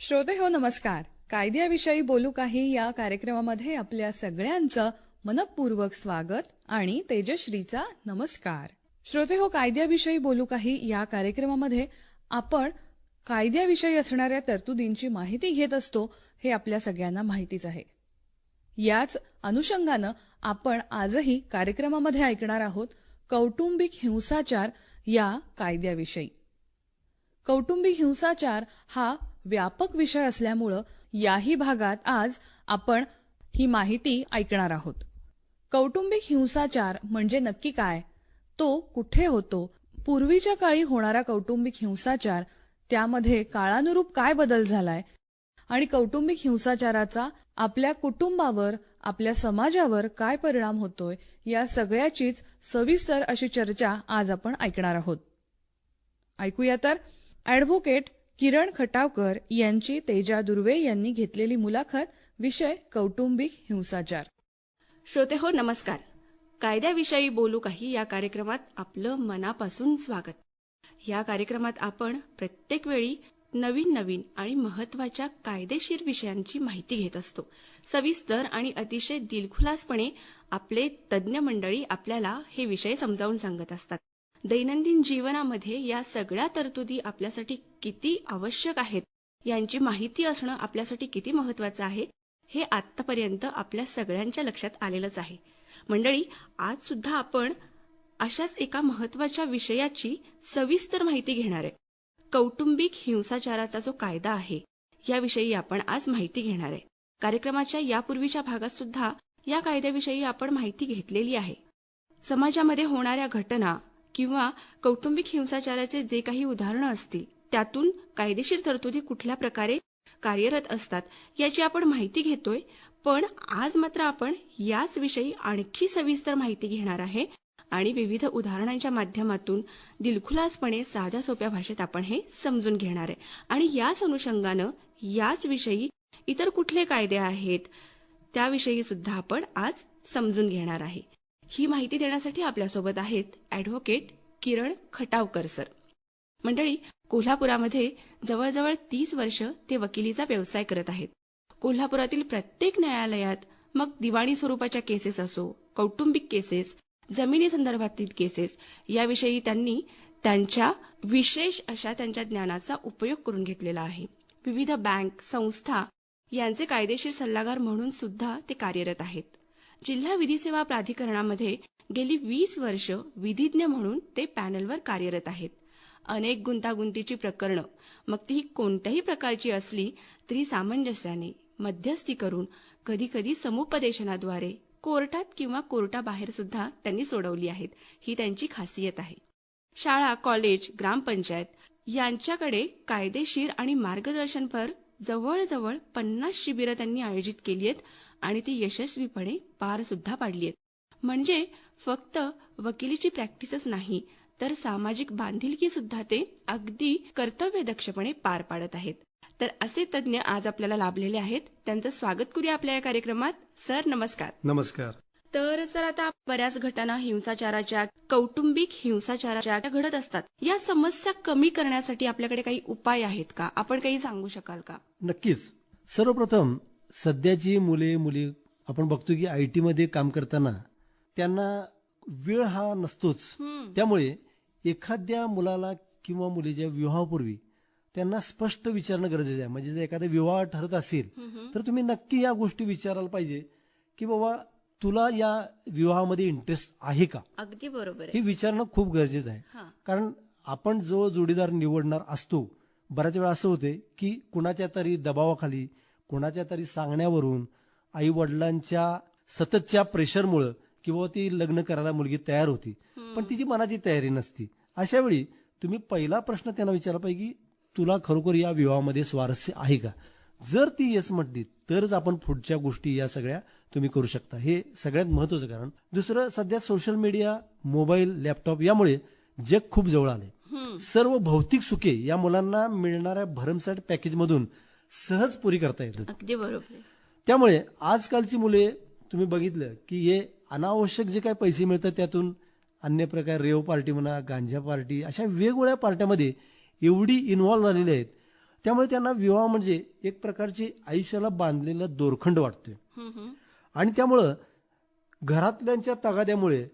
श्रोते हो नमस्कार. कायद्याविषयी बोलू काही या कार्यक्रमामध्ये आपल्या सगळ्यांचं मनपूर्वक स्वागत आणि तेजश्रीचा नमस्कार. श्रोते हो कायद्याविषयी बोलू काही या कार्यक्रमामध्ये आपण कायद्याविषयी असणाऱ्या तरतुदींची माहिती घेत असतो हे आपल्या सगळ्यांना माहितीच आहे. याच अनुषंगानं आपण आजही कार्यक्रमामध्ये ऐकणार आहोत कौटुंबिक हिंसाचार या कायद्याविषयी. कौटुंबिक हिंसाचार हा व्यापक विषय असल्यामुळं याही भागात आज आपण ही माहिती ऐकणार आहोत. कौटुंबिक हिंसाचार म्हणजे नक्की काय? तो कुठे होतो? पूर्वीच्या काळी होणारा कौटुंबिक हिंसाचार त्यामध्ये काळानुरूप काय बदल झालाय? आणि कौटुंबिक हिंसाचाराचा आपल्या कुटुंबावर आपल्या समाजावर काय परिणाम होतोय? या सगळ्याचीच सविस्तर अशी चर्चा आज आपण ऐकणार आहोत. ऐकूया तर. ॲडव्होकेट किरण खटावकर यांची तेजा दुर्वे यांनी घेतलेली मुलाखत विषय कौटुंबिक हिंसाचार. श्रोते हो नमस्कार. कायद्याविषयी बोलू काही या कार्यक्रमात आपलं मनापासून स्वागत. या कार्यक्रमात आपण प्रत्येक वेळी नवीन नवीन आणि महत्त्वाच्या कायदेशीर विषयांची माहिती घेत असतो. सविस्तर आणि अतिशय दिलखुलासपणे आपले तज्ज्ञ मंडळी आपल्याला हे विषय समजावून सांगत असतात. दैनंदिन जीवनामध्ये या सगळ्या तरतुदी आपल्यासाठी किती आवश्यक आहेत यांची माहिती असणं आपल्यासाठी किती महत्वाचं आहे हे आतापर्यंत आपल्या सगळ्यांच्या लक्षात आलेलंच आहे. मंडळी आज सुद्धा आपण अशाच एका महत्त्वाच्या विषयाची सविस्तर माहिती घेणार आहे. कौटुंबिक हिंसाचाराचा जो कायदा आहे याविषयी आपण आज माहिती घेणार आहे. कार्यक्रमाच्या यापूर्वीच्या भागात सुद्धा या कायद्याविषयी आपण माहिती घेतलेली आहे. समाजामध्ये होणाऱ्या घटना किंवा कौटुंबिक हिंसाचाराचे जे काही उदाहरणं असतील त्यातून कायदेशीर तरतुदी कुठल्या प्रकारे कार्यरत असतात याची आपण माहिती घेतोय. पण आज मात्र आपण याच विषयी आणखी सविस्तर माहिती घेणार आहे आणि विविध उदाहरणांच्या माध्यमातून दिलखुलासपणे साध्या सोप्या भाषेत आपण हे समजून घेणार आहे. आणि याच अनुषंगानं याच विषयी इतर कुठले कायदे आहेत त्याविषयी सुद्धा आपण आज समजून घेणार आहे. ही माहिती देण्यासाठी आपल्यासोबत आहेत ॲडव्होकेट किरण खटावकर सर. मंडळी कोल्हापुरामध्ये जवळजवळ तीस वर्ष ते वकिलीचा व्यवसाय करत आहेत. कोल्हापुरातील प्रत्येक न्यायालयात मग दिवाणी स्वरूपाच्या केसेस असो कौटुंबिक केसेस जमिनी संदर्भातील केसेस याविषयी त्यांनी त्यांच्या विशेष अशा त्यांच्या ज्ञानाचा उपयोग करून घेतलेला आहे. विविध बँक संस्था यांचे कायदेशीर सल्लागार म्हणून सुद्धा ते कार्यरत आहेत. जिल्हा विधी सेवा प्राधिकरणामध्ये गेली वीस वर्ष विधिज्ञ म्हणून ते पॅनलवर कार्यरत आहेत. अनेक गुंतागुंतीची प्रकरणं मग ती कोणत्याही प्रकारची असली तरी सामंजस्याने मध्यस्थी करून कधी कधी समुपदेशनाद्वारे कोर्टात किंवा कोर्टाबाहेर सुद्धा त्यांनी सोडवली आहेत. ही त्यांची खासियत आहे. शाळा कॉलेज ग्रामपंचायत यांच्याकडे कायदेशीर आणि मार्गदर्शनपर जवळजवळ पन्नास शिबिरं त्यांनी आयोजित केली आहेत. आणि ती यशस्वीपणे पार सुद्धा पाडली आहेत म्हणजे फक्त वकिलीची प्रॅक्टिसच नाही तर सामाजिक बांधिलकी सुद्धा ते अगदी कर्तव्यदक्षपणे पार पाडत आहेत. तर असे तज्ज्ञ आज आपल्याला लाभलेले आहेत. त्यांचं स्वागत करूया आपल्या या कार्यक्रमात. सर नमस्कार. नमस्कार. तर सर आता बऱ्याच घटना हिंसाचाराच्या कौटुंबिक हिंसाचाराच्या घडत असतात. या समस्या कमी करण्यासाठी आपल्याकडे काही उपाय आहेत का? आपण काही सांगू शकाल का? नक्कीच. सर्वप्रथम सध्याची मुले मुली आपण बघतो की आय टी मध्ये काम करताना त्यांना वेळ हा नसतोच. त्यामुळे एखाद्या मुलाला किंवा मुलीच्या विवाहापूर्वी त्यांना स्पष्ट विचारणं गरजेचं आहे. म्हणजे जर एखादा विवाह ठरत असेल तर तुम्ही नक्की या गोष्टी विचारायला पाहिजे की बाबा तुला या विवाहामध्ये इंटरेस्ट आहे का? अगदी बरोबर हे विचारणं खूप गरजेचं आहे. कारण आपण जो जोडीदार निवडणार असतो बऱ्याच वेळा असं होते की कुणाच्या तरी दबावाखाली कुणाच्या तरी सांगण्यावरून आई वडिलांच्या सततच्या प्रेशरमुळं किंवा ती लग्न करायला मुलगी तयार होती. पण तिची मनाची तयारी नसती. अशा वेळी तुम्ही पहिला प्रश्न त्यांना विचारला पाहिजे की तुला खरोखर या विवाहामध्ये स्वारस्य आहे का? जर ती येस म्हटली तरच आपण पुढच्या गोष्टी या सगळ्या तुम्ही करू शकता. हे सगळ्यात महत्वाचं कारण. दुसरं सध्या सोशल मीडिया मोबाईल लॅपटॉप यामुळे जग खूप जवळ आले सर्व भौतिक सुखे या मुलांना मिळणाऱ्या भरमसाठ पॅकेजमधून सहज पुरी करता येतात. अगदी बरोबर. त्यामुळे आजकालची मुले तुम्ही बघितलं की हे अनावश्यक जे काही पैसे मिळतात त्यातून अन्य प्रकार रेव पार्टी म्हणा गांजा पार्टी अशा वेगवेगळ्या पार्ट्यामध्ये एवढी इन्व्हॉल्व्ह झालेली आहेत. त्यामुळे त्यांना विवाह म्हणजे एक प्रकारची आयुष्याला बांधलेला दोरखंड वाटतोय. आणि त्यामुळं घरातल्यांच्या तगाद्यामुळे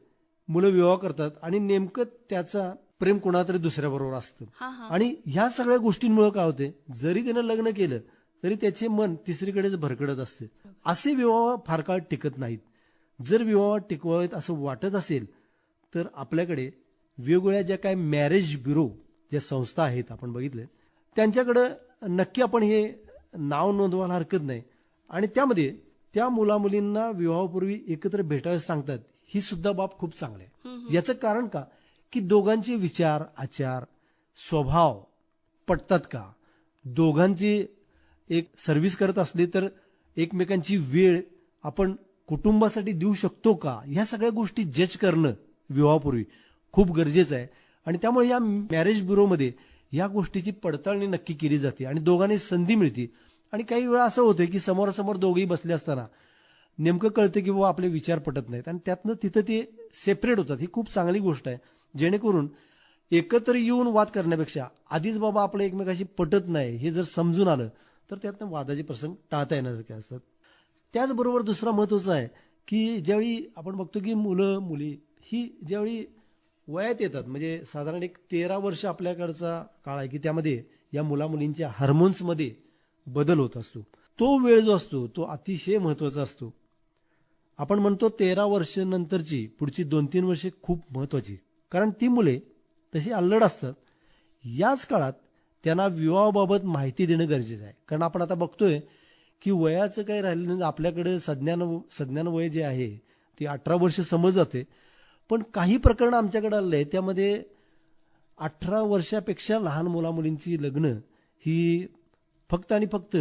मुलं विवाह करतात आणि नेमकं त्याचा प्रेम कोणातरी दुसऱ्याबरोबर असतं. हा हा. आणि ह्या सगळ्या गोष्टींमुळे काय होते जरी त्यानं लग्न केलं तरी त्याचे मन तिसरीकडेच भरकडत असते. असे विवाह फार काळ टिकत नाहीत. जर विवाह टिकवावेत असं वाटत असेल तर आपल्याकडे वेगवेगळ्या ज्या काय मॅरेज ब्युरो ज्या संस्था आहेत आपण बघितले त्यांच्याकडं नक्की आपण हे नाव नोंदवायला हरकत नाही. आणि त्यामध्ये त्या मुलामुलींना विवाहापूर्वी एकत्र भेटायला सांगतात ही सुद्धा बाब खूप चांगली आहे. याचं कारण का? की दोघांचे विचार आचार स्वभाव पटतात का? दोघांची एक सर्व्हिस करत असली तर एकमेकांची वेळ आपण कुटुंबासाठी देऊ शकतो का? ह्या सगळ्या गोष्टी जज करणं विवाहापूर्वी खूप गरजेचं आहे. आणि त्यामुळे या मॅरेज ब्युरोमध्ये या गोष्टीची पडताळणी नक्की केली जाते आणि दोघांनी संधी मिळते. आणि काही वेळा असं होतं की समोरासमोर दोघेही बसले असताना नेमकं कळतं की बाबा आपले विचार पटत नाहीत. आणि त्यातनं तिथं ते सेपरेट होतात. ही खूप चांगली गोष्ट आहे. जेणेकरून एकत्र येऊन वाद करण्यापेक्षा आधीच बाबा आपलं एकमेकाशी पटत नाही हे जर समजून आलं तर त्यातनं वादाचे प्रसंग टाळता येण्यासारखे असतात. त्याचबरोबर दुसरा महत्त्वाचा आहे की ज्यावेळी आपण बघतो की मुलं मुली ही ज्यावेळी वयात येतात म्हणजे साधारण एक तेरा वर्ष आपल्याकडचा काळ आहे की त्यामध्ये या मुला मुलींच्या हार्मोन्समध्ये बदल होत असतो. तो वेळ जो असतो तो अतिशय महत्त्वाचा असतो. आपण म्हणतो तेरा वर्षानंतरची पुढची दोन तीन वर्षे खूप महत्वाची कारण ती मुले तशी अल्लड असतात. याच काळात त्यांना विवाहाबाबत माहिती देणं गरजेचं आहे. कारण आपण आता बघतोय की वयाचं काही राहिलं नाही. आपल्याकडे सज्ञान सज्ञान वय जे आहे ते अठरा वर्ष समज जाते. पण काही प्रकरण आमच्याकडे आलेलं आहे त्यामध्ये अठरा वर्षापेक्षा लहान मुलामुलींची लग्न ही फक्त आणि फक्त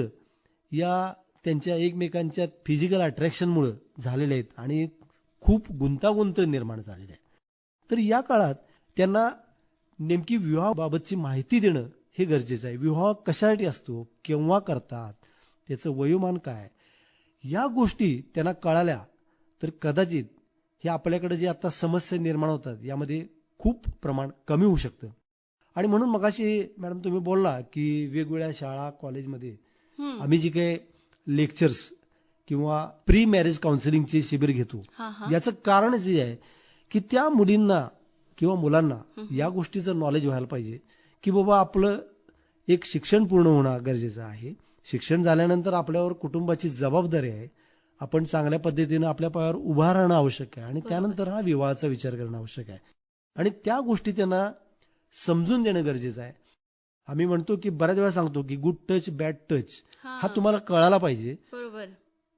या त्यांच्या एकमेकांच्या फिजिकल अट्रॅक्शनमुळं झालेले आहेत. आणि खूप गुंतागुंत निर्माण झालेली आहे तर या काळात त्यांना नेमकी विवाहाबाबतची माहिती देणं हे गरजेचं आहे. विवाह कशासाठी असतो केव्हा करतात त्याचं वयोमान काय? या गोष्टी त्यांना कळाल्या तर कदाचित हे आपल्याकडे जे आता समस्या निर्माण होतात यामध्ये खूप प्रमाण कमी होऊ शकतं. आणि म्हणून मगाशी मॅडम तुम्ही बोलला की वेगवेगळ्या शाळा कॉलेजमध्ये. आम्ही जी काही लेक्चर्स किंवा प्री मॅरेज काउन्सिलिंगचे शिबिर घेतो. याचं कारण जे आहे की त्या मुलींना किंवा मुलांना या गोष्टीचं नॉलेज व्हायला पाहिजे की बाबा आपलं एक शिक्षण पूर्ण होणं गरजेचं आहे. शिक्षण झाल्यानंतर आपल्यावर कुटुंबाची जबाबदारी आहे. आपण चांगल्या पद्धतीनं आपल्या पायावर उभा राहणं आवश्यक आहे आणि त्यानंतर हा विवाहाचा विचार करणं आवश्यक आहे. आणि त्या गोष्टी त्यांना समजून देणं गरजेचं आहे. आम्ही म्हणतो की बऱ्याच वेळा सांगतो की गुड टच बॅड टच हा. तुम्हाला कळायला पाहिजे. बरोबर.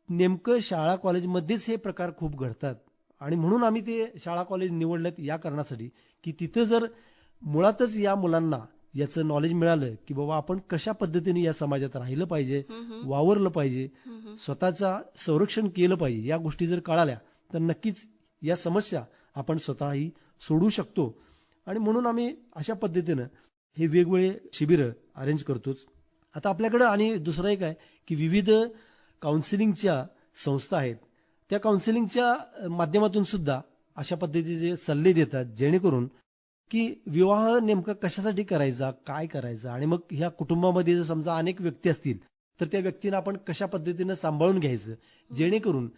नेमकं शाळा कॉलेजमध्येच हे प्रकार खूप घडतात. आणि म्हणून आम्ही ते शाळा कॉलेज निवडलेत या कारणासाठी की तिथं जर मुळातच या मुलांना याचं नॉलेज मिळालं की बाबा आपण कशा पद्धतीने या समाजात राहिलं पाहिजे वावरलं पाहिजे स्वतःचा संरक्षण केलं पाहिजे या गोष्टी जर कळाल्या तर नक्कीच या समस्या आपण स्वतःही सोडू शकतो. आणि म्हणून आम्ही अशा पद्धतीनं हे वेगवेगळे शिबिरं अरेंज करतोच. आता आपल्याकडं आणि दुसरं एक आहे की विविध काउन्सिलिंगच्या संस्था आहेत. त्या काउन्सिलिंगच्या माध्यमातून सुद्धा अशा पद्धतीचे सल्ले देतात जेणेकरून की विवाह नेमका कशासाठी करायचा काय करायचा? आणि मग ह्या कुटुंबामध्ये जर समजा अनेक व्यक्ती असतील तर त्या व्यक्तींना आपण कशा पद्धतीनं सांभाळून घ्यायचं? जेणेकरून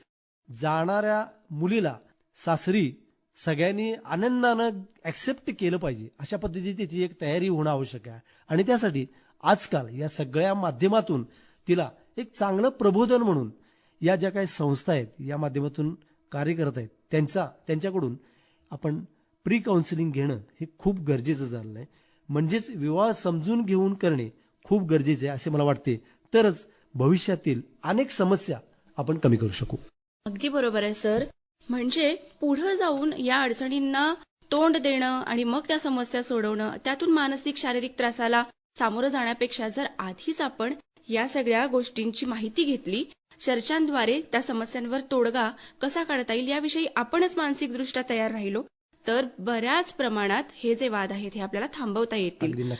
जाणाऱ्या मुलीला सासरी सगळ्यांनी आनंदानं ऍक्सेप्ट केलं पाहिजे अशा पद्धतीची त्याची एक तयारी होणं आवश्यक आहे. आणि त्यासाठी आजकाल या सगळ्या माध्यमातून तिला एक चांगलं प्रबोधन म्हणून या ज्या काही संस्था आहेत या माध्यमातून कार्य करत आहेत त्यांचा त्यांच्याकडून आपण प्री काउन्सिलिंग घेणं हे खूप गरजेचं झालेलं आहे. म्हणजेच विवाह समजून घेऊन करणे खूप गरजेचे आहे असे मला वाटते. तरच भविष्यातील अनेक समस्या आपण कमी करू शकू. अगदी बरोबर आहे सर. म्हणजे पुढे जाऊन या अडचणींना तोंड देणं आणि मग त्या समस्या सोडवणं त्यातून मानसिक शारीरिक त्रासाला सामोरं जाण्यापेक्षा जर आधीच आपण या सगळ्या गोष्टींची माहिती घेतली चर्चांद्वारे त्या समस्यांवर तोडगा कसा काढता येईल याविषयी आपणच मानसिकदृष्ट्या तयार राहिलो. तर बऱ्याच प्रमाणात हे जे वाद आहेत हे आपल्याला थांबवता येतील.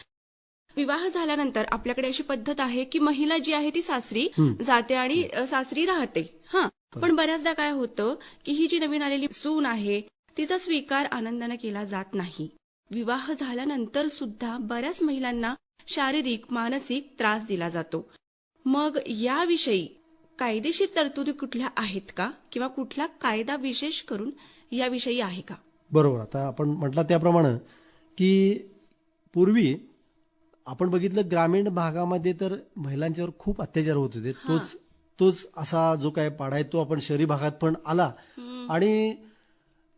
विवाह झाल्यानंतर आपल्याकडे अशी पद्धत आहे की महिला जी आहे ती सासरी जाते आणि सासरी राहते. हा. पण बऱ्याचदा काय होतं की ही जी नवीन आलेली सून आहे तिचा स्वीकार आनंदाने केला जात नाही. विवाह झाल्यानंतर सुद्धा बऱ्याच महिलांना शारीरिक मानसिक त्रास दिला जातो. मग याविषयी कायदेशीर तरतुदी कुठल्या आहेत का? किंवा कुठला कायदा विशेष करून याविषयी आहे का? बरोबर. आता आपण म्हटलं त्याप्रमाणे की पूर्वी आपण बघितलं ग्रामीण भागामध्ये तर महिलांच्यावर खूप अत्याचार होत होते. तोच तोच असा जो काय पाडा आहे तो आपण शहरी भागात पण आला. आणि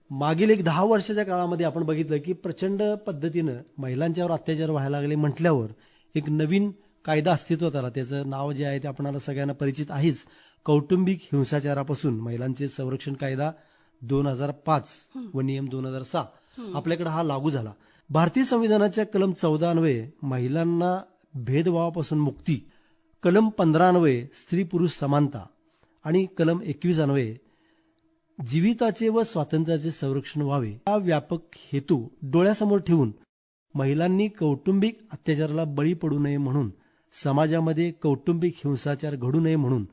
मागील एक दहा वर्षाच्या काळामध्ये आपण बघितलं की प्रचंड पद्धतीनं महिलांच्यावर अत्याचार व्हायला लागले म्हटल्यावर एक नवीन कायदा अस्तित्वात आला. त्याचं नाव जे आहे ते आपणाला सगळ्यांना परिचित आहेच. कौटुंबिक हिंसाचारापासून महिलांचे संरक्षण कायदा दोन हजार पाच व नियम दोन हजार सहा आपल्याकडे हा लागू झाला. भारतीय संविधानाच्या कलम चौदा अन्वये महिलांना भेदभावापासून मुक्ती कलम पंधरा अन्वये स्त्री पुरुष समानता आणि कलम एकवीस अन्वये जीविताचे व स्वातंत्र्याचे संरक्षण व्हावे. हा व्यापक हेतू डोळ्यासमोर ठेवून महिलांनी कौटुंबिक अत्याचाराला बळी पडू नये म्हणून समाजामध्ये कौटुंबिक हिंसाचार घडू नये म्हणून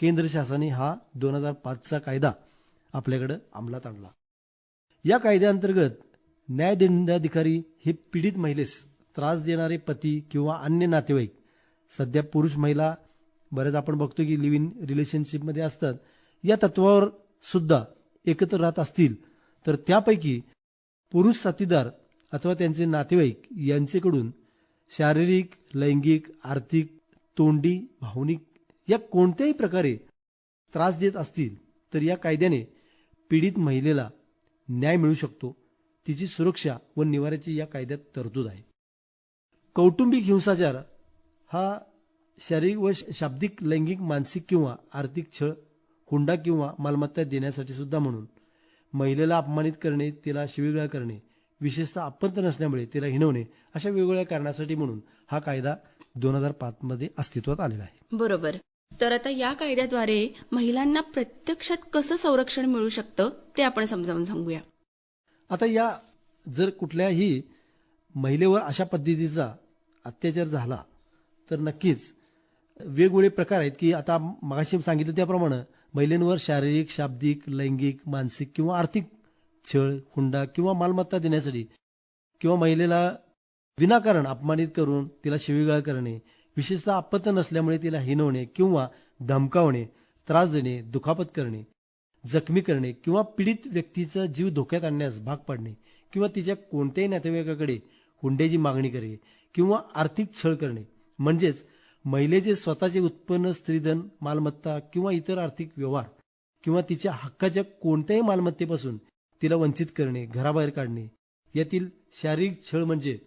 केंद्र शासनाने हा दोन हजार पाचचा कायदा आपल्याकडे अंमलात आणला. या कायद्याअंतर्गत न्यायदंडाधिकारी हे पीडित महिलेस त्रास देणारे पती किंवा अन्य नातेवाईक सध्या पुरुष महिला बरेच आपण बघतो की लिव्ह इन रिलेशनशिपमध्ये असतात या तत्वावर सुद्धा एकत्र राहत असतील तर त्यापैकी पुरुष साथीदार अथवा त्यांचे नातेवाईक यांचेकडून शारीरिक लैंगिक आर्थिक तोंडी भावनिक या कोणत्याही प्रकारे त्रास देत असतील तर या कायद्याने पीडित महिलेला न्याय मिळू शकतो. तिची सुरक्षा व निवाऱ्याची या कायद्यात तरतूद आहे. कौटुंबिक हिंसाचार हा शारीरिक व शाब्दिक लैंगिक मानसिक किंवा आर्थिक छळ हुंडा किंवा मालमत्ता देण्यासाठी सुद्धा म्हणून महिलेला अपमानित करणे तिला शिवीगाळ करणे विशेषतः अपंत नसल्यामुळे तिला हिणवणे अशा वेगवेगळ्या कारणासाठी म्हणून हा कायदा दोन हजार पाच मध्ये अस्तित्वात आलेला आहे. बरोबर. तर आता या कायद्याद्वारे महिलांना प्रत्यक्षात कसं संरक्षण मिळू शकतं ते आपण समजावून सांगूया. आता या जर कुठल्याही महिलेवर अशा पद्धतीचा अत्याचार झाला तर नक्कीच वेगवेगळे प्रकार आहेत की आता मगाशी सांगितलं त्याप्रमाणे महिलांवर शारीरिक शाब्दिक लैंगिक मानसिक किंवा आर्थिक छळ हुंडा किंवा मालमत्ता देण्यासाठी किंवा महिलेला विनाकारण अपमानित करून तिला शिवीगाळ करणे विशेषतः आपत्त नसल्यामुळे तिला हिनवणे किंवा धमकावणे त्रास देणे दुखापत करणे जखमी करणे किंवा पीडित व्यक्तीचा जीव धोक्यात आणण्यास भाग पाडणे किंवा तिच्या कोणत्याही नातेवाईकाकडे हुंड्याची मागणी करणे किंवा आर्थिक छळ करणे. म्हणजेच महिलेचे स्वतःचे उत्पन्न स्त्रीधन मालमत्ता किंवा इतर आर्थिक व्यवहार किंवा तिच्या हक्काच्या कोणत्याही मालमत्तेपासून तिला वंचित करणे घराबाहेर काढणे यातील शारीरिक छळ म्हणजे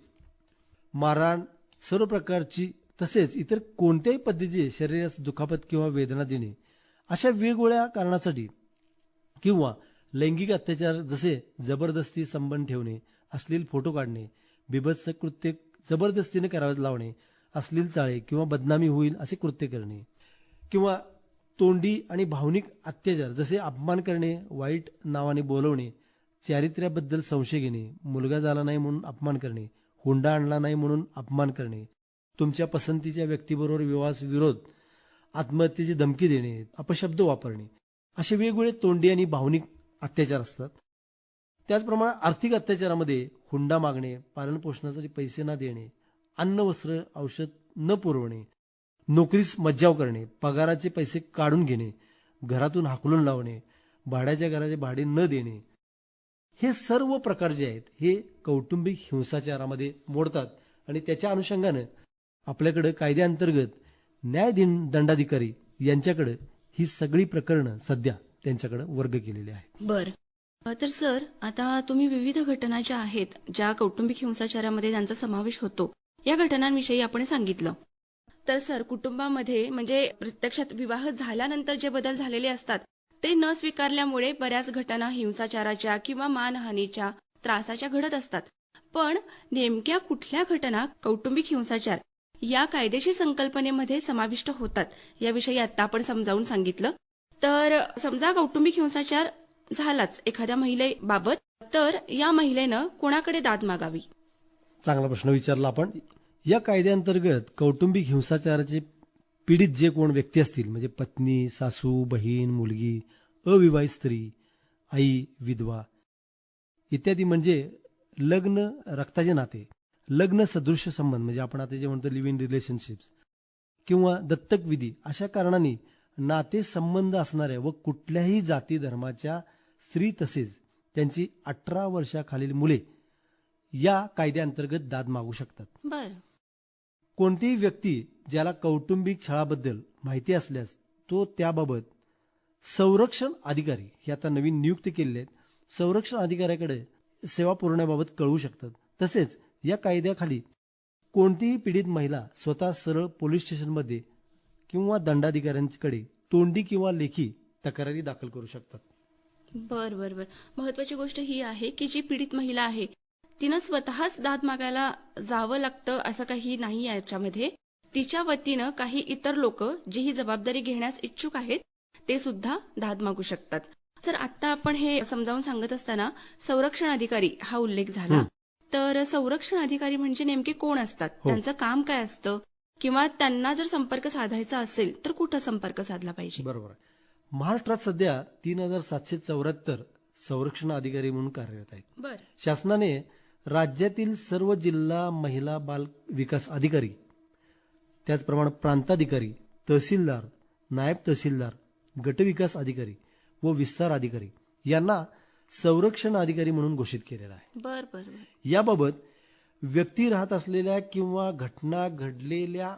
मारहाण सर्व प्रकारची तसेच इतर कोणत्याही पद्धतीचे शरीरास दुखापत किंवा वेदना देणे अशा वेगवेगळ्या कारणासाठी किंवा लैंगिक अत्याचार जसे जबरदस्ती संबंध ठेवणे अश्लील फोटो काढणे बिभत्स कृत्य जबरदस्तीने करावे लावणे अश्लील चाळे किंवा बदनामी होईल असे कृत्य करणे किंवा तोंडी आणि भावनिक अत्याचार जसे अपमान करणे वाईट नावाने बोलवणे चारित्र्याबद्दल संशय घेणे मुलगा झाला नाही म्हणून अपमान करणे हुंडा आणला नाही म्हणून अपमान करणे तुमच्या पसंतीच्या व्यक्तीबरोबर विवास विरोध आत्महत्येची धमकी देणे अपशब्द वापरणे असे वेगवेगळे तोंडी आणि भावनिक अत्याचार असतात. त्याचप्रमाणे आर्थिक अत्याचारामध्ये हुंडा मागणे पालनपोषणासाठी पैसे न देणे अन्न वस्त्र औषध न पुरवणे नोकरीस मज्जाव करणे पगाराचे पैसे काढून घेणे घरातून हाकलून लावणे भाड्याच्या घराचे भाडे न देणे हे सर्व प्रकार जे आहेत हे कौटुंबिक हिंसाचारामध्ये मोडतात आणि त्याच्या अनुषंगानं आपल्याकडं कायद्याअंतर्गत न्याय दंडाधिकारी यांच्याकडे ही सगळी प्रकरणं सध्या त्यांच्याकडे वर्ग केलेली आहेत. बर. तर सर आता तुम्ही विविध घटना ज्या आहेत ज्या कौटुंबिक हिंसाचारामध्ये त्यांचा समावेश होतो या घटनांविषयी आपण सांगितलं. तर सर कुटुंबामध्ये म्हणजे प्रत्यक्षात विवाह झाल्यानंतर जे बदल झालेले असतात ते न स्वीकारल्यामुळे बऱ्याच घटना हिंसाचाराच्या किंवा मानहानीच्या त्रासाच्या घडत असतात. पण नेमक्या कुठल्या घटना कौटुंबिक हिंसाचार या कायदेशीर संकल्पनेमध्ये समाविष्ट होतात याविषयी आता आपण समजावून सांगितलं. तर समजा कौटुंबिक हिंसाचार झालाच एखाद्या महिलेबाबत तर या महिलेनं कोणाकडे दाद मागावी? चांगला प्रश्न विचारला आपण. या कायद्याअंतर्गत कौटुंबिक हिंसाचाराचे पीडित जे कोण व्यक्ती असतील म्हणजे पत्नी सासू बहीण मुलगी अविवाहित स्त्री आई विधवा इत्यादी म्हणजे लग्न रक्ताचे नाते लग्न सदृश्य संबंध म्हणजे आपण आता जे म्हणतो लिव्ह इन रिलेशनशिप्स किंवा दत्तक विधी अशा कारणाने नाते संबंध असणाऱ्या व कुठल्याही जाती धर्माच्या स्त्री तसेच त्यांची अठरा वर्षाखालील मुले या कायद्याअंतर्गत दाद मागू शकतात. कोणतीही व्यक्ती ज्याला कौटुंबिक छळाबद्दल माहिती असल्यास तो त्याबाबत संरक्षण अधिकारी हे आता नवीन नियुक्त केलेले आहेत संरक्षण अधिकाऱ्याकडे सेवा पुरवण्याबाबत कळवू शकतात. तसेच या कायद्याखाली कोणतीही पीडित महिला स्वतः सरळ पोलीस स्टेशनमध्ये किंवा दंडाधिकाऱ्यांकडे तोंडी किंवा लेखी तक्रारी दाखल करू शकतात. बर बर बर. महत्वाची गोष्ट ही आहे की जी पीडित महिला आहे तिनं स्वतःच दाद मागायला जावं लागतं असं काही नाही याच्यामध्ये. तिच्या वतीनं काही इतर लोक जी ही जबाबदारी घेण्यास इच्छुक आहेत ते सुद्धा दाद मागू शकतात. तर आता आपण हे समजावून सांगत असताना संरक्षण अधिकारी हा उल्लेख झाला. तर संरक्षण अधिकारी म्हणजे नेमके कोण असतात? हो. त्यांचं काम काय असतं? किंवा त्यांना जर संपर्क साधायचा असेल तर कुठं संपर्क साधला पाहिजे? बरोबर महाराष्ट्रात सध्या तीन हजार सातशे चौऱ्याहत्तर संरक्षण अधिकारी म्हणून कार्यरत आहेत. बर. शासनाने राज्यातील सर्व जिल्हा महिला बाल विकास अधिकारी त्याचप्रमाणे प्रांताधिकारी तहसीलदार नायब तहसीलदार गटविकास अधिकारी व विस्तार अधिकारी यांना संरक्षण अधिकारी म्हणून घोषित केलेला आहे. बर बर. याबाबत व्यक्ती राहत असलेल्या किंवा घटना घडलेल्या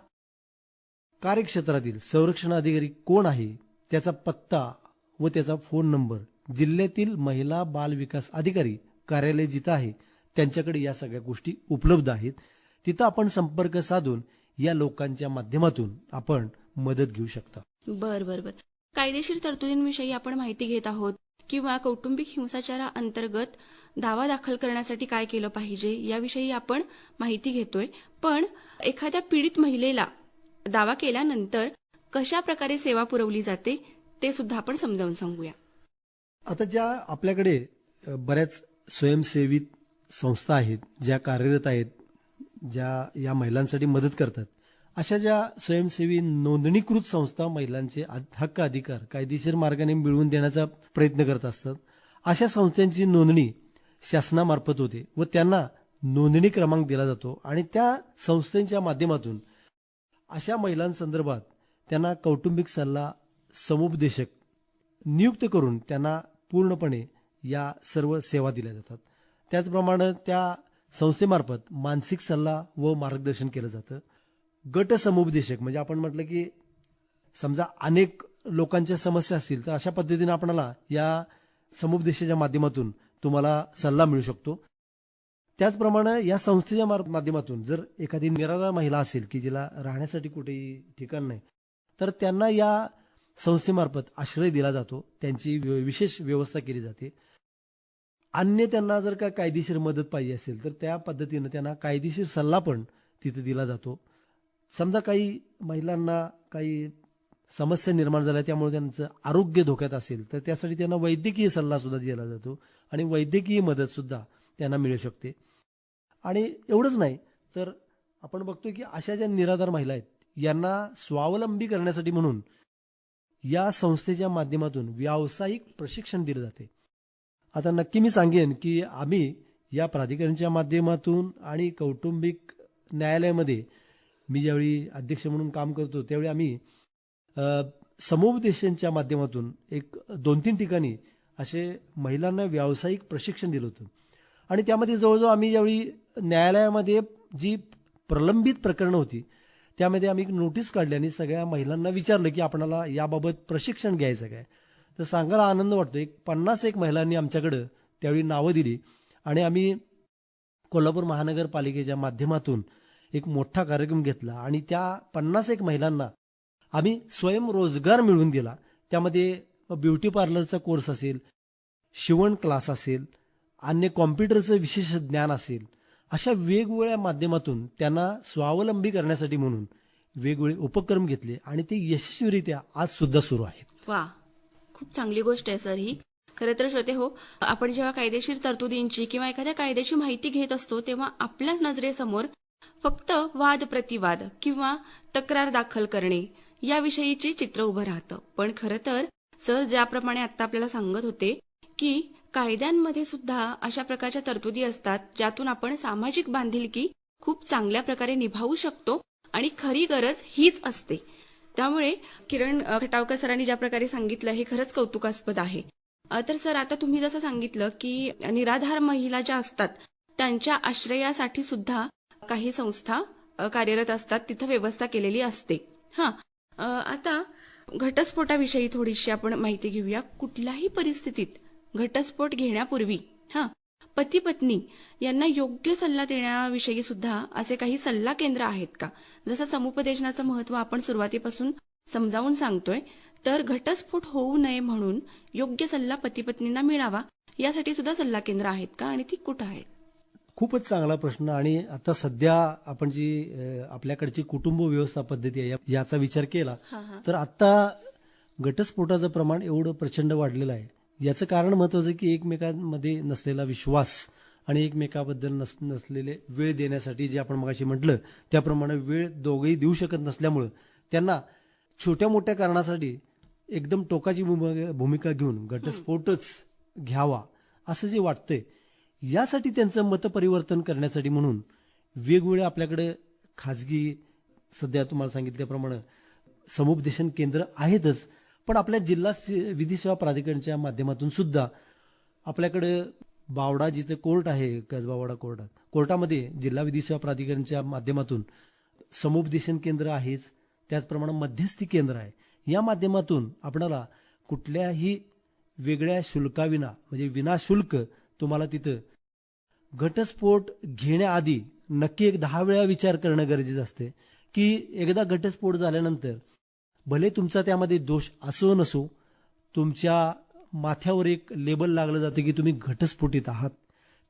कार्यक्षेत्रातील संरक्षण अधिकारी कोण आहे त्याचा पत्ता व त्याचा फोन नंबर जिल्ह्यातील महिला बाल विकास अधिकारी कार्यालय जिथं आहे त्यांच्याकडे या सगळ्या गोष्टी उपलब्ध आहेत. तिथं आपण संपर्क साधून या लोकांच्या माध्यमातून आपण मदत घेऊ शकता. बर बर बर. कायदेशीर तरतुदींविषयी आपण माहिती घेत आहोत किंवा कौटुंबिक हिंसाचारा अंतर्गत दावा दाखल करण्यासाठी काय केलं पाहिजे याविषयी आपण माहिती घेतोय. पण एखाद्या पीडित महिलेला दावा केल्यानंतर कशा प्रकारे सेवा पुरवली जाते ते सुद्धा आपण समजावून सांगूया. आता ज्या आपल्याकडे बऱ्याच स्वयंसेवी संस्था आहेत ज्या कार्यरत आहेत ज्या या महिलांसाठी मदत करतात अशा ज्या स्वयंसेवी नोंदणीकृत संस्था महिलांचे हक्क अधिकार कायदेशीर मार्गाने मिळवून देण्याचा प्रयत्न करत असतात अशा संस्थांची नोंदणी शासनामार्फत होते व त्यांना नोंदणी क्रमांक दिला जातो आणि त्या संस्थेच्या माध्यमातून अशा महिलांसंदर्भात त्यांना कौटुंबिक सल्ला समुपदेशक नियुक्त करून त्यांना पूर्णपणे या सर्व सेवा दिल्या जातात. त्याचप्रमाणे त्या संस्थेमार्फत मानसिक सल्ला व मार्गदर्शन केलं जातं. गट समुपदेशक म्हणजे आपण म्हटलं की समजा अनेक लोकांच्या समस्या असतील तर अशा पद्धतीने आपणाला या समुपदेशाच्या माध्यमातून तुम्हाला सल्ला मिळू शकतो. त्याचप्रमाणे या संस्थेच्या माध्यमातून जर एखादी निराधार महिला असेल की जिला राहण्यासाठी कुठेही ठिकाण नाही तर त्यांना या संस्थेमार्फत आश्रय दिला जातो. त्यांची विशेष व्यवस्था केली जाते. अन्य त्यांना जर का कायदेशीर मदत पाहिजे असेल तर त्या पद्धतीनं त्यांना कायदेशीर सल्ला पण तिथे दिला जातो. समजा काही महिलांना काही समस्या निर्माण झाल्या त्यामुळे त्यांचं आरोग्य धोक्यात असेल तर त्यासाठी त्यांना वैद्यकीय सल्ला सुद्धा दिला जातो आणि वैद्यकीय मदत सुद्धा त्यांना मिळू शकते. आणि एवढंच नाही तर आपण बघतो की अशा ज्या निराधार महिला आहेत यांना स्वावलंबी करण्यासाठी म्हणून या संस्थेच्या माध्यमातून व्यावसायिक प्रशिक्षण दिलं जाते. आता नक्की मी सांगेन की आम्ही या प्राधिकरणच्या माध्यमातून आणि कौटुंबिक न्यायालयामध्ये मी ज्यावेळी अध्यक्ष म्हणून काम करतो त्यावेळी आम्ही समुपदेशांच्या माध्यमातून एक दोन तीन ठिकाणी असे महिलांना व्यावसायिक प्रशिक्षण दिलं होतं. आणि त्यामध्ये जवळजवळ आम्ही ज्यावेळी न्यायालयामध्ये जी प्रलंबित प्रकरणं होती त्यामध्ये आम्ही एक नोटीस काढली आणि सगळ्या महिलांना विचारलं की आपणाला याबाबत प्रशिक्षण घ्यायचं काय? तर सांगायला आनंद वाटतो एक पन्नास एक महिलांनी आमच्याकडं त्यावेळी नावं दिली. आणि आम्ही कोल्हापूर महानगरपालिकेच्या माध्यमातून एक मोठा कार्यक्रम घेतला. आणि त्या पन्नास एक महिलांना आम्ही स्वयंरोजगार मिळवून दिला. त्यामध्ये ब्युटी पार्लरचा कोर्स असेल शिवण क्लास असेल अन्य कॉम्प्युटरचं विशेष ज्ञान असेल अशा वेगवेगळ्या माध्यमातून त्यांना स्वावलंबी करण्यासाठी म्हणून वेगवेगळे उपक्रम घेतले. आणि ते यशस्वीरित्या आज सुद्धा सुरू आहेत. वा. खूप चांगली गोष्ट आहे सर ही. खरं तर श्रोते हो आपण जेव्हा कायदेशीर तरतुदींची किंवा एखाद्या कायद्याची माहिती घेत असतो तेव्हा आपल्याच नजरेसमोर फक्त वाद प्रतिवाद किंवा तक्रार दाखल करणे याविषयीचे चित्र उभं राहतं. पण खरं तर सर ज्याप्रमाणे आता आपल्याला सांगत होते की कायद्यांमध्ये सुद्धा अशा प्रकारच्या तरतुदी असतात ज्यातून आपण सामाजिक बांधिलकी खूप चांगल्या प्रकारे निभावू शकतो आणि खरी गरज हीच असते. त्यामुळे किरण खटावकर सरांनी ज्या प्रकारे सांगितलं हे खरंच कौतुकास्पद आहे. तर सर आता तुम्ही जसं सांगितलं की निराधार महिला ज्या असतात त्यांच्या आश्रयासाठी सुद्धा काही संस्था कार्यरत असतात तिथं व्यवस्था केलेली असते. हा. आता घटस्फोटाविषयी थोडीशी आपण माहिती घेऊया. कुठल्याही परिस्थितीत घटस्फोट घेण्यापूर्वी हा पती पत्नी यांना योग्य सल्ला देण्याविषयी सुद्धा असे काही सल्ला केंद्र आहेत का? जसं समुपदेशनाचं महत्त्व आपण सुरुवातीपासून समजावून सांगतोय तर घटस्फोट होऊ नये म्हणून योग्य सल्ला पती पत्नींना मिळावा यासाठी सुद्धा सल्ला केंद्र आहेत का आणि ती कुठं आहेत? खूपच चांगला प्रश्न आणि आता सध्या आपण जी आपल्याकडची कुटुंब व्यवस्था पद्धती आहे याचा विचार केला तर आता घटस्फोटाचं प्रमाण एवढं प्रचंड वाढलेलं आहे. याचं कारण महत्वाचं की एकमेकांमध्ये नसलेला विश्वास आणि एकमेकाबद्दल नस नसलेले वेळ देण्यासाठी जे आपण मगाशी म्हटलं त्याप्रमाणे वेळ दोघेही देऊ शकत नसल्यामुळं त्यांना छोट्या मोठ्या कारणासाठी एकदम टोकाची भूमिका भूमिका घेऊन घटस्फोटच घ्यावा असं जे वाटतंय यासाठी त्यांचं मतपरिवर्तन करण्यासाठी म्हणून वेगवेगळे आपल्याकडे खाजगी सध्या तुम्हाला सांगितल्याप्रमाणे समुपदेशन केंद्र आहेतच पण आपल्या जिल्हा विधी सेवा प्राधिकरणच्या माध्यमातून सुद्धा आपल्याकडे बावडा जिथे कोर्ट आहे कसबावाडा कोर्टात कोर्टामध्ये जिल्हा विधी सेवा प्राधिकरणच्या माध्यमातून समुपदेशन केंद्र आहेच त्याचप्रमाणे मध्यस्थी केंद्र आहे. या माध्यमातून आपणाला कुठल्याही वेगळ्या शुल्काविना म्हणजे विनाशुल्क तुम्हाला तिथं घटस्फोट घेण्याआधी नक्की एक दहा वेळा विचार करणं गरजेचं असते. की एकदा घटस्फोट झाल्यानंतर भले तुमचा त्यामध्ये दोष असो नसो तुमच्या माथ्यावर एक लेबल लागलं जातं की तुम्ही घटस्फोटीत आहात.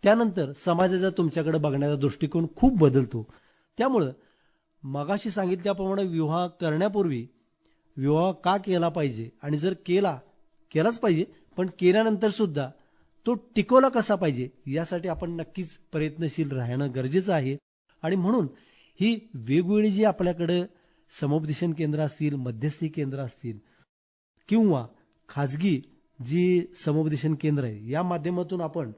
त्यानंतर समाजाचा तुमच्याकडे बघण्याचा दृष्टिकोन खूप बदलतो. त्यामुळं मगाशी सांगितल्याप्रमाणे विवाह करण्यापूर्वी विवाह का केला पाहिजे? आणि जर केला केलाच पाहिजे पण केल्यानंतर सुद्धा तो टिकवला कसा पाहिजे? यासाठी आपण नक्कीच प्रयत्नशील राहणं गरजेचं आहे. आणि म्हणून ही वेगवेगळी जी आपल्याकडं समुपदेशन केंद्र असतील मध्यस्थी केंद्र असतील किंवा खाजगी जी समुपदेशन केंद्र आहे या माध्यमातून आपण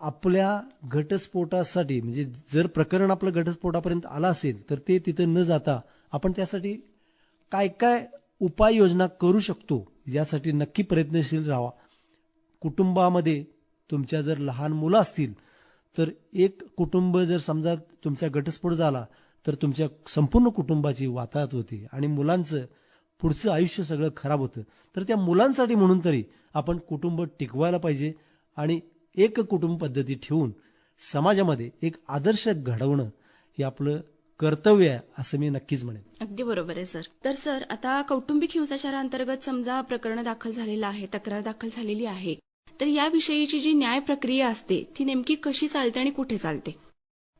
आपल्या घटस्फोटासाठी म्हणजे जर प्रकरण आपलं घटस्फोटापर्यंत आलं असेल तर ते तिथं न जाता आपण त्यासाठी काय काय उपाययोजना करू शकतो यासाठी नक्की प्रयत्नशील राहा. कुटुंबामध्ये तुमच्या जर लहान मुलं असतील तर एक कुटुंब जर समजा तुमचा घटस्फोट झाला तर तुमच्या संपूर्ण कुटुंबाची वाताहत होती आणि मुलांचं पुढचं आयुष्य सगळं खराब होतं. तर त्या मुलांसाठी म्हणून तरी आपण कुटुंब टिकवायला पाहिजे आणि एक कुटुंब पद्धती ठेवून समाजामध्ये एक आदर्श घडवणं हे आपलं कर्तव्य आहे असं मी नक्कीच म्हणेन. अगदी बरोबर आहे सर. तर सर आता कौटुंबिक हिंसाचाराअंतर्गत समजा प्रकरण दाखल झालेलं आहे तक्रार दाखल झालेली आहे. तर याविषयीची जी न्याय प्रक्रिया असते ती नेमकी कशी चालते आणि कुठे चालते?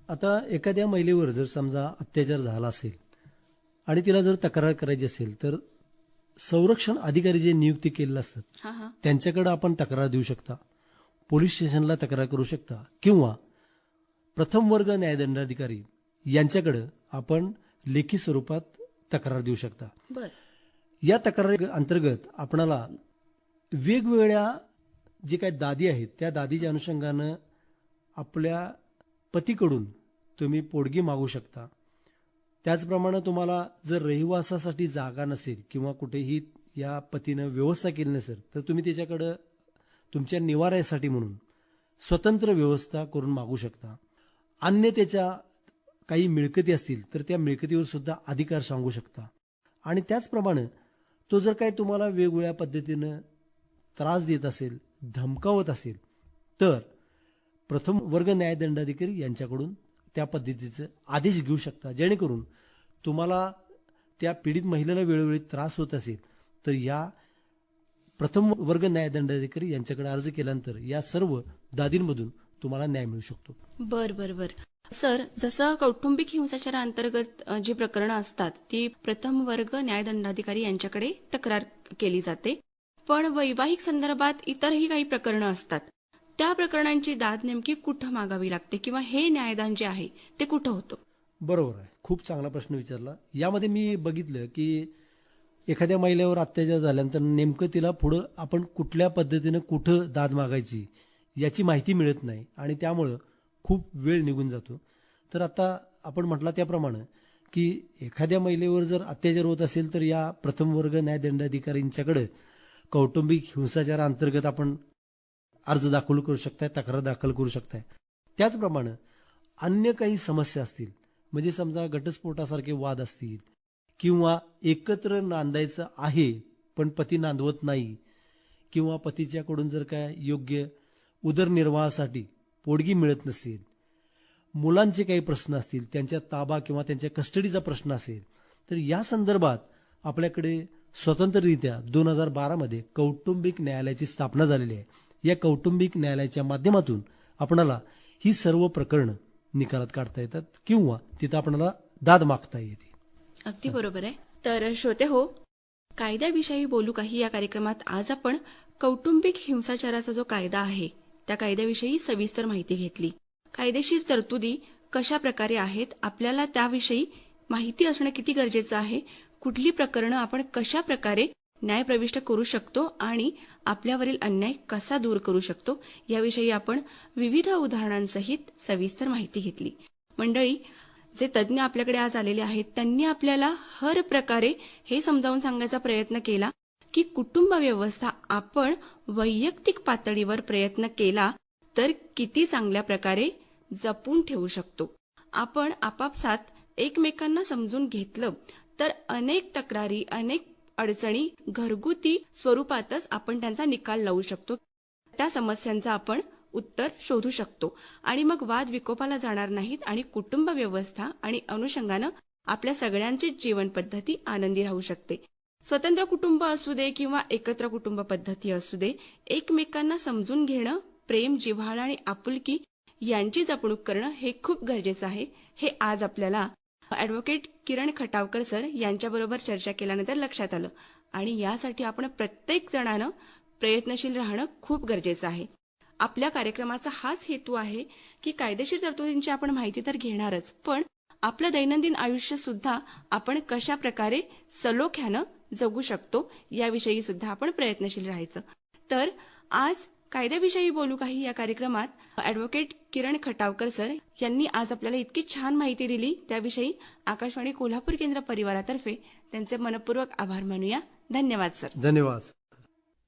आता एखाद्या महिलेवर जर समजा अत्याचार झाला असेल आणि तिला जर तक्रार करायची असेल तर संरक्षण अधिकारी जे नियुक्ती केलेले असतात त्यांच्याकडे आपण तक्रार देऊ शकता. पोलीस स्टेशनला तक्रार करू शकता. किंवा प्रथम वर्ग न्यायदंडाधिकारी यांच्याकडे आपण लेखी स्वरूपात तक्रार देऊ शकता. या तक्रारी अंतर्गत आपणाला वेगवेगळ्या जे काही दादी आहेत त्या दादीच्या अनुषंगानं आपल्या पतीकडून तुम्ही पोडगी मागू शकता. त्याचप्रमाणे तुम्हाला जर रहिवासासाठी जागा नसेल किंवा कुठेही या पतीनं व्यवस्था केली नसेल तर तुम्ही त्याच्याकडं तुमच्या निवाऱ्यासाठी म्हणून स्वतंत्र व्यवस्था करून मागू शकता. अन्य त्याच्या काही मिळकती असतील तर त्या मिळकतीवर सुद्धा अधिकार सांगू शकता. आणि त्याचप्रमाणे तो जर काही तुम्हाला वेगवेगळ्या पद्धतीनं त्रास देत असेल धमकावत असेल तर प्रथम वर्ग न्यायदंडाधिकारी यांच्याकडून त्या पद्धतीचे आदेश घेऊ शकता. जेणेकरून तुम्हाला त्या पीडित महिलेला वेळोवेळी त्रास होत असेल तर या प्रथम वर्ग न्यायदंडाधिकारी यांच्याकडे अर्ज केल्यानंतर या सर्व दादींमधून तुम्हाला न्याय मिळू शकतो. बर बर बर. सर जसं कौटुंबिक हिंसाचारा अंतर्गत जी प्रकरणं असतात ती प्रथम वर्ग न्यायदंडाधिकारी यांच्याकडे तक्रार केली जाते. पण वैवाहिक संदर्भात इतरही काही प्रकरणं असतात. त्या प्रकरणांची दाद नेमकी कुठं मागावी लागते किंवा हे न्यायदान जे आहे ते कुठं होतं? बरोबर आहे. खूप चांगला प्रश्न विचारला. यामध्ये मी बघितलं की एखाद्या महिलेवर अत्याचार झाल्यानंतर नेमकं तिला पुढं आपण कुठल्या पद्धतीनं कुठं दाद मागायची याची माहिती मिळत नाही आणि त्यामुळं खूप वेळ निघून जातो. तर आता आपण म्हटला त्याप्रमाणे की एखाद्या महिलेवर जर अत्याचार होत असेल तर या प्रथम वर्ग न्यायदंडाधिकारींच्याकडे कौटुंबिक हिंसाचारा अंतर्गत आपण अर्ज दाखल करू शकताय तक्रार दाखल करू शकताय. त्याचप्रमाणे अन्य काही समस्या असतील म्हणजे समजा घटस्फोटासारखे वाद असतील किंवा एकत्र नांदायचं आहे पण पती नांदवत नाही किंवा पतीच्याकडून जर काय योग्य उदरनिर्वाहासाठी पोडगी मिळत नसेल मुलांचे काही प्रश्न असतील त्यांच्या ताबा किंवा त्यांच्या कस्टडीचा प्रश्न असेल तर या संदर्भात आपल्याकडे स्वतंत्ररित्या दोन हजार बारामध्ये कौटुंबिक न्यायालयाची स्थापना झालेली आहे. या कौटुंबिक न्यायालयाच्या माध्यमातून आपणाला ही सर्व प्रकरणं निकालात काढता येतात किंवा तिथं आपणाला दाद मागता येते. अगदी बरोबर आहे. तर श्रोते हो कायद्याविषयी बोलू काही या कार्यक्रमात आज आपण कौटुंबिक हिंसाचाराचा जो कायदा आहे त्या कायद्याविषयी सविस्तर माहिती घेतली. कायदेशीर तरतुदी कशा प्रकारे आहेत आपल्याला त्याविषयी माहिती असणं किती गरजेचं आहे कुठली प्रकरणं आपण कशा प्रकारे न्याय प्रविष्ट करू शकतो आणि आपल्यावरील अन्याय कसा दूर करू शकतो याविषयी आपण विविध उदाहरणांसहित सविस्तर माहिती घेतली. मंडळी जे तज्ज्ञ आपल्याकडे आज आलेले आहेत त्यांनी आपल्याला हर प्रकारे हे समजावून सांगायचा प्रयत्न केला की कुटुंब व्यवस्था आपण वैयक्तिक पातळीवर प्रयत्न केला तर किती चांगल्या प्रकारे जपून ठेवू शकतो. आपण आपापसात एकमेकांना समजून घेतलं तर अनेक तक्रारी अनेक अडचणी घरगुती स्वरूपातच आपण त्यांचा निकाल लावू शकतो. त्या समस्यांचा आपण उत्तर शोधू शकतो. आणि मग वाद विकोपाला जाणार नाहीत आणि कुटुंब व्यवस्था आणि अनुषंगानं आपल्या सगळ्यांची जीवन पद्धती आनंदी राहू शकते. स्वतंत्र कुटुंब असू दे किंवा एकत्र कुटुंब पद्धती असू दे एकमेकांना समजून घेणं प्रेम जिव्हाळा आणि आपुलकी यांची जपणूक करणं हे खूप गरजेचं आहे. हे आज आपल्याला ऍडव्होकेट किरण खटावकर सर यांच्याबरोबर चर्चा केल्यानंतर लक्षात आलं. आणि यासाठी आपण प्रत्येक जणानं प्रयत्नशील राहणं खूप गरजेचं आहे. आपल्या कार्यक्रमाचा हाच हेतू आहे की कायदेशीर तरतुदींची आपण माहिती तर घेणारच पण आपलं दैनंदिन आयुष्य सुद्धा आपण कशा प्रकारे सलोख्यानं जगू शकतो याविषयी सुद्धा आपण प्रयत्नशील राहायचं. तर आज कायद्याविषयी बोलू काही या कार्यक्रमात ऍडव्होकेट किरण खटावकर सर यांनी आज आपल्याला इतकी छान माहिती दिली. त्याविषयी आकाशवाणी कोल्हापूर केंद्र परिवारातर्फे त्यांचे मनपूर्वक आभार मानूया. धन्यवाद सर. धन्यवाद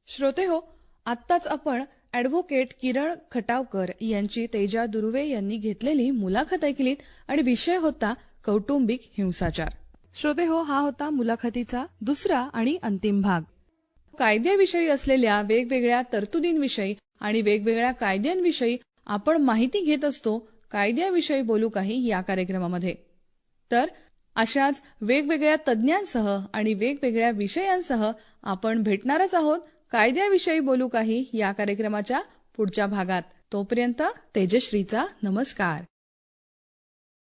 श्रोते हो आत्ताच आपण ॲडव्होकेट किरण खटावकर यांची तेजा दुर्वे यांनी घेतलेली मुलाखत ऐकलीत आणि विषय होता कौटुंबिक हिंसाचार. श्रोते हो हा होता मुलाखतीचा दुसरा आणि अंतिम भाग. कायद्याविषयी असलेल्या वेगवेगळ्या तरतुदींविषयी आणि वेगवेगळ्या कायद्यांविषयी आपण माहिती घेत असतो कायद्याविषयी बोलू काही या कार्यक्रमामध्ये. तर अशाच वेगवेगळ्या तज्ज्ञांसह आणि वेगवेगळ्या विषयांसह आपण भेटणारच आहोत कायद्याविषयी बोलू काही या कार्यक्रमाच्या पुढच्या भागात. तोपर्यंत तेजश्रीचा नमस्कार.